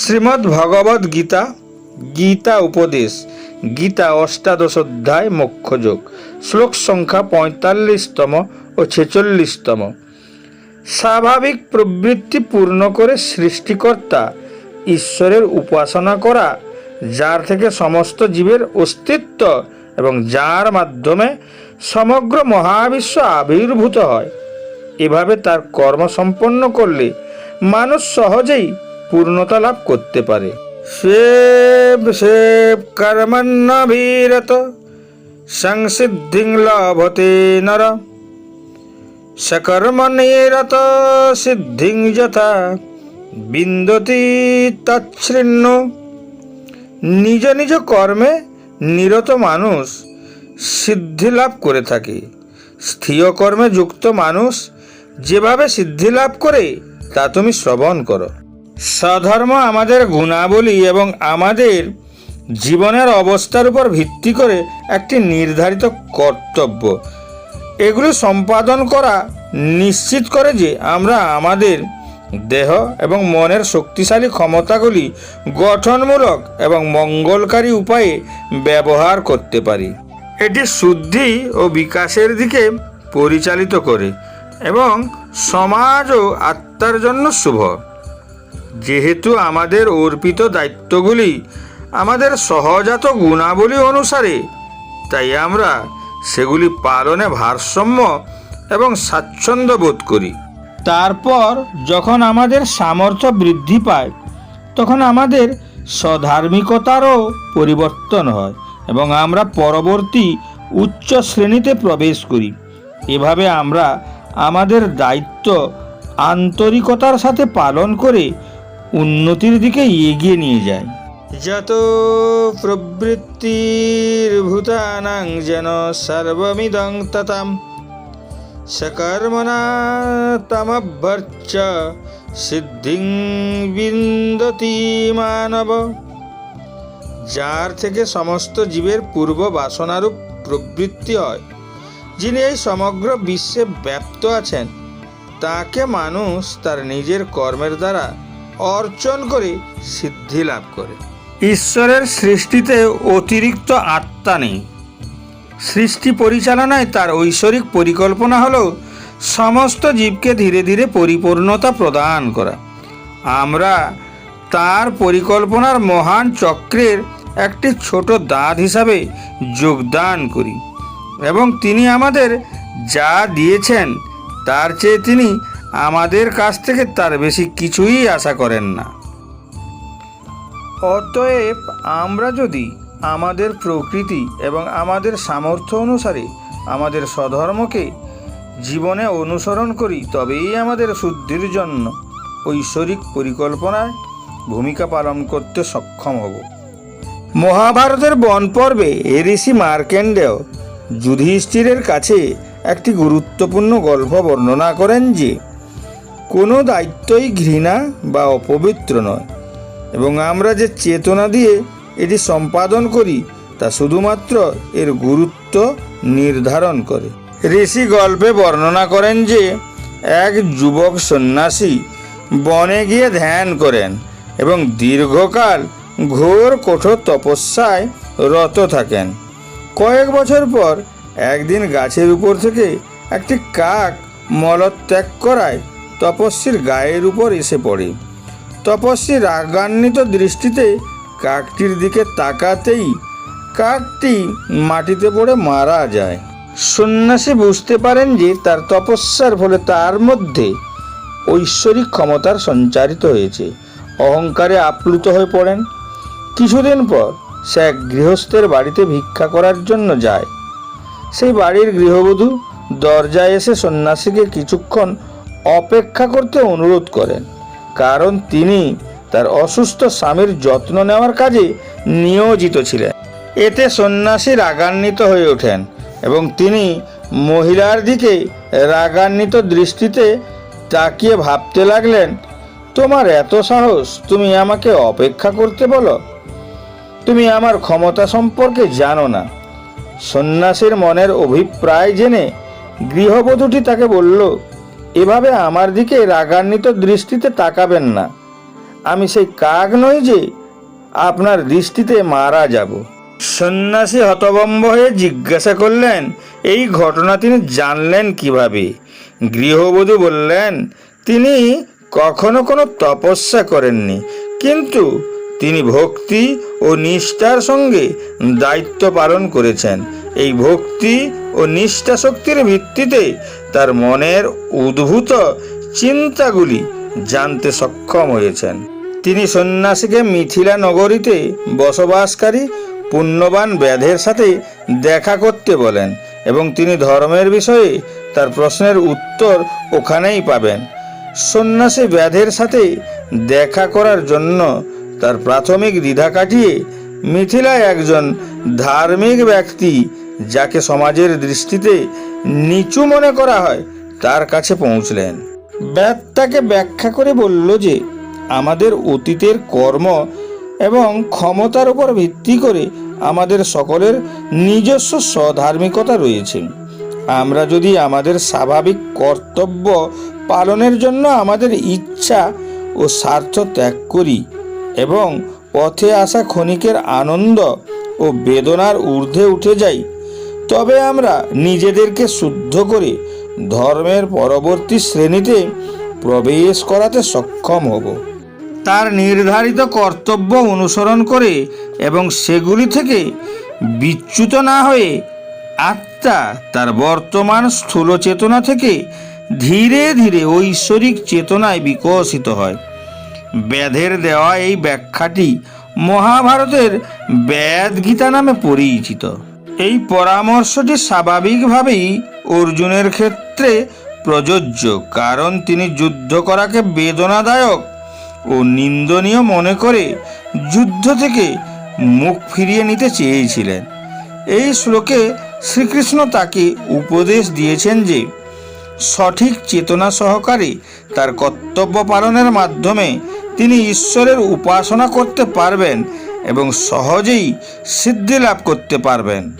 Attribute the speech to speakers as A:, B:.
A: শ্রীমদ্ ভগবদ গীতা গীতা উপদেশ, গীতা অষ্টাদশ অধ্যায় মোক্ষযোগ, শ্লোক সংখ্যা পঁয়তাল্লিশতম ও ছেচল্লিশতম। স্বাভাবিক প্রবৃত্তি পূর্ণ করে সৃষ্টিকর্তা ঈশ্বরের উপাসনা করা, যার থেকে সমস্ত জীবের অস্তিত্ব এবং যার মাধ্যমে সমগ্র মহাবিশ্ব আবির্ভূত হয়। এভাবে তার কর্ম সম্পন্ন করলে মানুষ সহজেই পূর্ণতা লাভ করতে পারে। সেব সেব কর্মণ্যভিরত সংসিদ্ধিং লভতে নর। সকর্মনিরত সিদ্ধিং যথা, বিন্দতি তচ্ছৃণ্য নিজ নিজ কর্মে নিরত মানুষ সিদ্ধি লাভ করে থাকে। স্থির কর্মে যুক্ত মানুষ যেভাবে সিদ্ধি লাভ করে, তা তুমি শ্রবণ করো। স্বধর্ম আমাদের গুণাবলী এবং আমাদের জীবনের অবস্থার উপর ভিত্তি করে একটি নির্ধারিত কর্তব্য। এগুলি সম্পাদন করা নিশ্চিত করে যে আমরা আমাদের দেহ এবং মনের শক্তিশালী ক্ষমতাগুলি গঠনমূলক এবং মঙ্গলকারী উপায়ে ব্যবহার করতে পারি। এটি শুদ্ধি ও বিকাশের দিকে পরিচালিত করে এবং সমাজ ও আত্মার জন্য শুভ। যেহেতু আমাদের অর্পিত দায়িত্বগুলি আমাদের সহজাত গুণাবলী অনুসারে, তাই আমরা সেগুলি পালনে ভারসাম্য এবং স্বাচ্ছন্দ্য বোধ করি। তারপর যখন আমাদের সামর্থ্য বৃদ্ধি পায়, তখন আমাদের স্বধার্মিকতারও পরিবর্তন হয় এবং আমরা পরবর্তী উচ্চ শ্রেণীতে প্রবেশ করি। এভাবে আমরা আমাদের দায়িত্ব আন্তরিকতার সাথে পালন করে উন্নতির দিকে এগিয়ে নিয়ে যায়। যত প্রবৃত্তির্ভূতানাং যেন সর্বমিদং ততাম। সকর্মণা তমভ্যর্চ সিদ্ধিং বিন্দতি মানব। যার থেকে সমস্ত জীবের পূর্ব বাসনারূপ প্রবৃত্তি হয়, যিনি এই সমগ্র বিশ্বে ব্যপ্ত আছেন, তাকে মানুষ তার নিজের কর্মের দ্বারা অর্জন করে সিদ্ধি লাভ করে। ঈশ্বরের সৃষ্টিতে অতিরিক্ত আত্মা নেই। সৃষ্টি পরিচালনায় তার ঐশ্বরিক পরিকল্পনা হল সমস্ত জীবকে ধীরে ধীরে পরিপূর্ণতা প্রদান করা। আমরা তার পরিকল্পনার মহান চক্রের একটি ছোট দাঁত হিসাবে যোগদান করি এবং তিনি আমাদের যা দিয়েছেন, তার চেয়ে তিনি আমাদের কাছ থেকে তার বেশি কিছুই আশা করেন না। অতএব আমরা যদি আমাদের প্রকৃতি এবং আমাদের সামর্থ্য অনুসারে আমাদের স্বধর্মকে জীবনে অনুসরণ করি তবেই আমাদের শুদ্ধির জন্য ঐশ্বরিক পরিকল্পনায় ভূমিকা পালন করতে সক্ষম হব। মহাভারতের বন পর্বে ঋষি মার্কেন্ডেয় যুধিষ্ঠিরের কাছে একটি গুরুত্বপূর্ণ গল্প বর্ণনা করেন যে কোনো দায়িত্বই ঘৃণা বা অপবিত্র নয়। এবং আমরা যে চেতনা দিয়ে এটি সম্পাদন করি, তা শুধুমাত্র এর গুরুত্ব নির্ধারণ করে। ঋষি গল্পে বর্ণনা করেন যে, এক যুবক সন্ন্যাসী বনে গিয়ে ধ্যান করেন এবং দীর্ঘকাল ঘোর কঠোর তপস্যায় রত থাকেন। কয়েক বছর পর একদিন গাছের উপর থেকে একটি কাক মলত্যাগ করায় তপস্বীর গায়ের উপর এসে পড়ে। তপস্বী রাগান্বিত দৃষ্টিতে কাকটির দিকে তাকাতেই কাকটি মাটিতে পড়ে মারা যায়। সন্ন্যাসী বুঝতে পারেন যে তার তপস্যার ফলে তার মধ্যে ঐশ্বরিক ক্ষমতার সঞ্চারিত হয়েছে। অহংকারে আপ্লুত হয়ে পড়েন। কিছুদিন পর সে এক গৃহস্থের বাড়িতে ভিক্ষা করার জন্য যায়। সেই বাড়ির গৃহবধূ দরজায় এসে সন্ন্যাসীকে কিছুক্ষণ অপেক্ষা করতে অনুরোধ করেন, কারণ তিনি তার অসুস্থ স্বামীর যত্ন নেওয়ার কাজে নিয়োজিত ছিলেন। এতে সন্ন্যাসী রাগান্বিত হয়ে ওঠেন এবং তিনি মহিলার দিকে রাগান্বিত দৃষ্টিতে তাকিয়ে ভাবতে লাগলেন, তোমার এত সাহস, তুমি আমাকে অপেক্ষা করতে বলো। তুমি আমার ক্ষমতা সম্পর্কে জানো না। সন্ন্যাসীর মনের অভিপ্রায় জেনে গৃহবধূটি তাকে বলল এভাবে আমার দিকে রাগান্বিত দৃষ্টিতে তাকাবেন না। আমি সেই কাক নই যে আপনার দৃষ্টিতে মারা যাব। সন্ন্যাসী হতবম্ব হয়ে জিজ্ঞাসা করলেন, এই ঘটনা তিনি জানলেন কীভাবে? গৃহবধূ বললেন, তিনি কখনো কোনো তপস্যা করেননি, কিন্তু তিনি ভক্তি ও নিষ্ঠার সঙ্গে দায়িত্ব পালন করেছেন। এই ভক্তি ও নিষ্ঠা শক্তির ভিত্তিতে তার মনের উদ্ভূত চিন্তাগুলি জানতে সক্ষম হয়েছেন। তিনি সন্ন্যাসীকে মিথিলা নগরীতে বসবাসকারী পুণ্যবান ব্যাধের সাথে দেখা করতে বলেন এবং তিনি ধর্মের বিষয়ে তার প্রশ্নের উত্তর ওখানেই পাবেন। সন্ন্যাসী ব্যাধের সাথে দেখা করার জন্য তার প্রাথমিক দ্বিধা কাটিয়ে মিথিলায় একজন ধার্মিক ব্যক্তি যাকে সমাজের দৃষ্টিতে নিচু মনে করা হয়। তার কাছে পৌঁছলেন। ব্যাদ তাকে ব্যাখ্যা করে বলল যে, আমাদের অতীতের কর্ম এবং ক্ষমতার উপর ভিত্তি করে আমাদের সকলের নিজস্ব স্বধার্মিকতা রয়েছে। আমরা যদি আমাদের স্বাভাবিক কর্তব্য পালনের জন্য আমাদের ইচ্ছা ও স্বার্থ ত্যাগ করি এবং পথে আসা ক্ষণিকের আনন্দ ও বেদনার ঊর্ধ্বে উঠে যাই তবে আমরা নিজেদেরকে শুদ্ধ করে ধর্মের পরবর্তী শ্রেণীতে প্রবেশ করাতে সক্ষম হব। তার নির্ধারিত কর্তব্য অনুসরণ করে এবং সেগুলি থেকে বিচ্যুত না হয়ে আত্মা তার বর্তমান স্থূল চেতনা থেকে ধীরে ধীরে ঐশ্বরিক চেতনায় বিকশিত হয়। ব্যাধের দেওয়া এই ব্যাখ্যাটি মহাভারতের ব্যাদ গীতা নামে পরিচিত। এই পরামর্শটি স্বাভাবিকভাবেই অর্জুনের ক্ষেত্রে প্রযোজ্য, কারণ তিনি যুদ্ধ করাকে বেদনাদায়ক ও নিন্দনীয় মনে করে যুদ্ধ থেকে মুখ ফিরিয়ে নিতে চেয়েছিলেন। এই শ্লোকে শ্রীকৃষ্ণ তাকে উপদেশ দিয়েছেন যে, সঠিক চেতনা সহকারে তার কর্তব্য পালনের মাধ্যমে তিনি ঈশ্বরের উপাসনা করতে পারবেন এবং সহজেই সিদ্ধি লাভ করতে পারবেন।